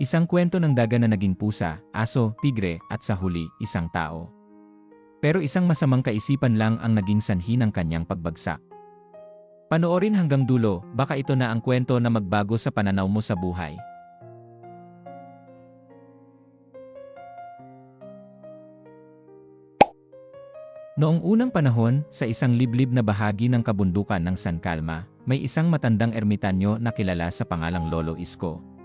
Isang kwento ng daga na naging pusa, aso, tigre, at sa huli, isang tao. Pero isang masamang kaisipan lang ang naging sanhi ng kanyang pagbagsak. Panoorin hanggang dulo, baka ito na ang kwento na magbago sa pananaw mo sa buhay. Noong unang panahon, sa isang liblib na bahagi ng kabundukan ng San Calma, may isang matandang ermitanyo na kilala sa pangalang Lolo Isko.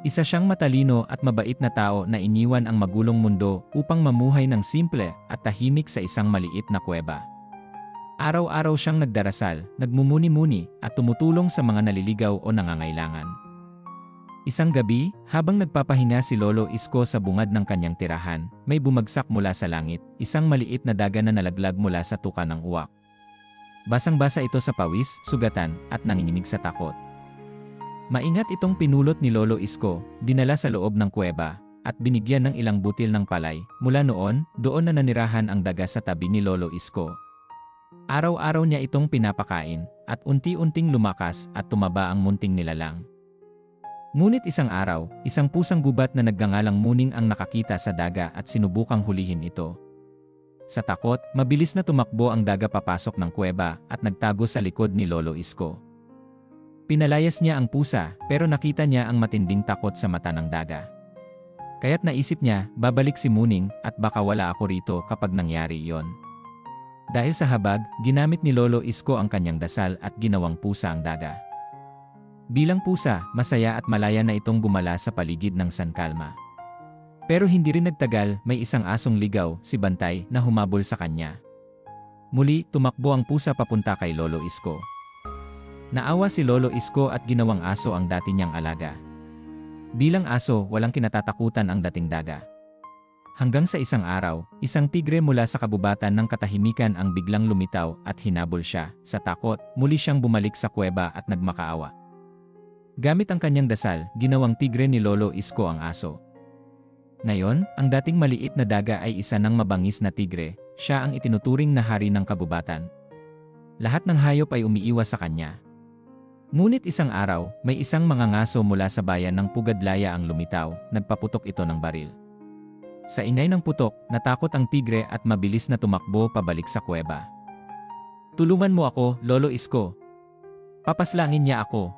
Isa siyang matalino at mabait na tao na iniwan ang magulong mundo upang mamuhay ng simple at tahimik sa isang maliit na kuweba. Araw-araw siyang nagdarasal, nagmumuni-muni at tumutulong sa mga naliligaw o nangangailangan. Isang gabi, habang nagpapahinga si Lolo Isko sa bungad ng kanyang tirahan, may bumagsak mula sa langit, isang maliit na daga na nalaglag mula sa tuka ng uwak. Basang-basa ito sa pawis, sugatan, at nanginginig sa takot. Maingat itong pinulot ni Lolo Isko, dinala sa loob ng kuweba, at binigyan ng ilang butil ng palay. Mula noon, doon na nanirahan ang daga sa tabi ni Lolo Isko. Araw-araw niya itong pinapakain, at unti-unting lumakas at tumaba ang munting nilalang. Ngunit isang araw, isang pusang gubat na nagngangalang muning ang nakakita sa daga at sinubukang hulihin ito. Sa takot, mabilis na tumakbo ang daga papasok ng kuweba at nagtago sa likod ni Lolo Isko. Pinalayas niya ang pusa pero nakita niya ang matinding takot sa mata ng daga. Kaya't naisip niya, babalik si Muning at baka wala ako rito kapag nangyari iyon. Dahil sa habag, ginamit ni Lolo Isko ang kanyang dasal at ginawang pusa ang daga. Bilang pusa, masaya at malaya na itong gumala sa paligid ng San Calma. Pero hindi rin nagtagal, may isang asong ligaw, si Bantay, na humabol sa kanya. Muli, tumakbo ang pusa papunta kay Lolo Isko. Naawa si Lolo Isko at ginawang aso ang dati niyang alaga. Bilang aso, walang kinatatakutan ang dating daga. Hanggang sa isang araw, isang tigre mula sa kabubatan ng katahimikan ang biglang lumitaw at hinabol siya. Sa takot, muli siyang bumalik sa kuweba at nagmakaawa. Gamit ang kanyang dasal, ginawang tigre ni Lolo Isko ang aso. Ngayon, ang dating maliit na daga ay isa ng mabangis na tigre, siya ang itinuturing na hari ng kabubatan. Lahat ng hayop ay umiiwas sa kanya. Ngunit isang araw, may isang mga ngaso mula sa bayan ng Pugadlaya ang lumitaw, nagpaputok ito ng baril. Sa ingay ng putok, natakot ang tigre at mabilis na tumakbo pabalik sa kuweba. Tulungan mo ako, Lolo Isko. Papaslangin niya ako,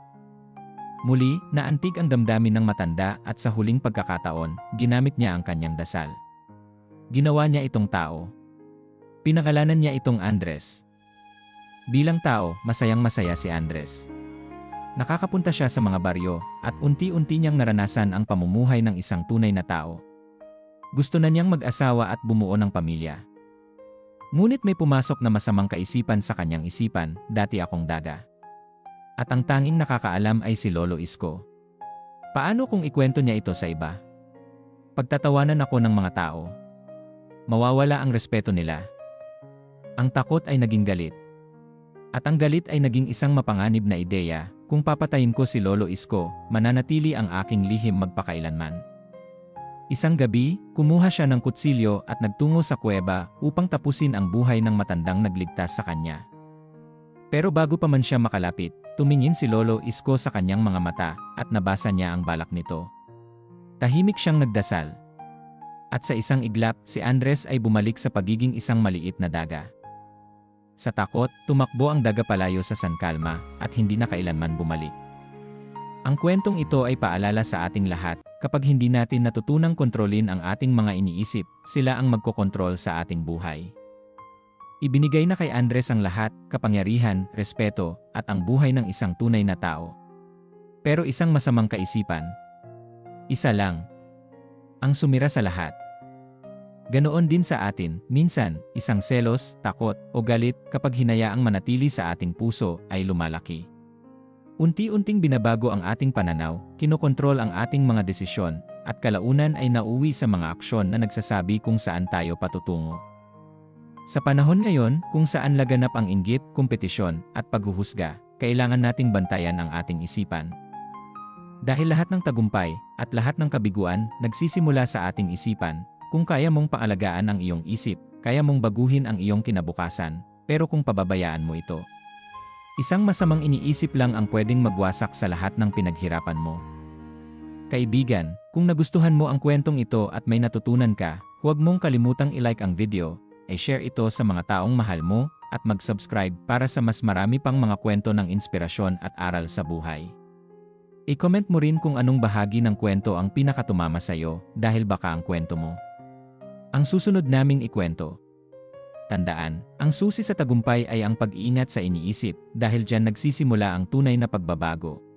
Muli, naantig ang damdamin ng matanda at sa huling pagkakataon, ginamit niya ang kanyang dasal. Ginawa niya itong tao. Pinangalanan niya itong Andres. Bilang tao, masayang masaya si Andres. Nakakapunta siya sa mga baryo at unti-unti niyang naranasan ang pamumuhay ng isang tunay na tao. Gusto na niyang mag-asawa at bumuo ng pamilya. Ngunit may pumasok na masamang kaisipan sa kanyang isipan, dati akong daga. At ang tanging nakakaalam ay si Lolo Isko. Paano kung ikwento niya ito sa iba? Pagtatawanan ako ng mga tao. Mawawala ang respeto nila. Ang takot ay naging galit. At ang galit ay naging isang mapanganib na ideya, kung papatayin ko si Lolo Isko, mananatili ang aking lihim magpakailanman. Isang gabi, kumuha siya ng kutsilyo at nagtungo sa kuweba upang tapusin ang buhay ng matandang nagligtas sa kanya. Pero bago pa man siya makalapit, Tumingin si Lolo Isko sa kanyang mga mata at nabasa niya ang balak nito. Tahimik siyang nagdasal. At sa isang iglap, si Andres ay bumalik sa pagiging isang maliit na daga. Sa takot, tumakbo ang daga palayo sa San Calma at hindi na kailanman bumalik. Ang kwentong ito ay paalala sa ating lahat, kapag hindi natin natutunang kontrolin ang ating mga iniisip, sila ang magkokontrol sa ating buhay. Ibinigay na kay Andres ang lahat, kapangyarihan, respeto, at ang buhay ng isang tunay na tao. Pero isang masamang kaisipan. Isa lang. Ang sumira sa lahat. Ganoon din sa atin, minsan, isang selos, takot, o galit kapag hinayaang manatili sa ating puso ay lumalaki. Unti-unting binabago ang ating pananaw, kinokontrol ang ating mga desisyon, at kalaunan ay nauwi sa mga aksyon na nagsasabi kung saan tayo patutungo. Sa panahon ngayon, kung saan laganap ang inggit, kompetisyon, at paghuhusga, kailangan nating bantayan ang ating isipan. Dahil lahat ng tagumpay, at lahat ng kabiguan, nagsisimula sa ating isipan, kung kaya mong paalagaan ang iyong isip, kaya mong baguhin ang iyong kinabukasan, pero kung pababayaan mo ito. Isang masamang iniisip lang ang pwedeng magwasak sa lahat ng pinaghirapan mo. Kaibigan, kung nagustuhan mo ang kwentong ito at may natutunan ka, huwag mong kalimutang i-like ang video, i-share ito sa mga taong mahal mo, at mag-subscribe para sa mas marami pang mga kwento ng inspirasyon at aral sa buhay. I-comment mo rin kung anong bahagi ng kwento ang pinakatumama sa'yo dahil baka ang kwento mo. Ang susunod naming ikwento. Tandaan, ang susi sa tagumpay ay ang pag-iingat sa iniisip dahil dyan nagsisimula ang tunay na pagbabago.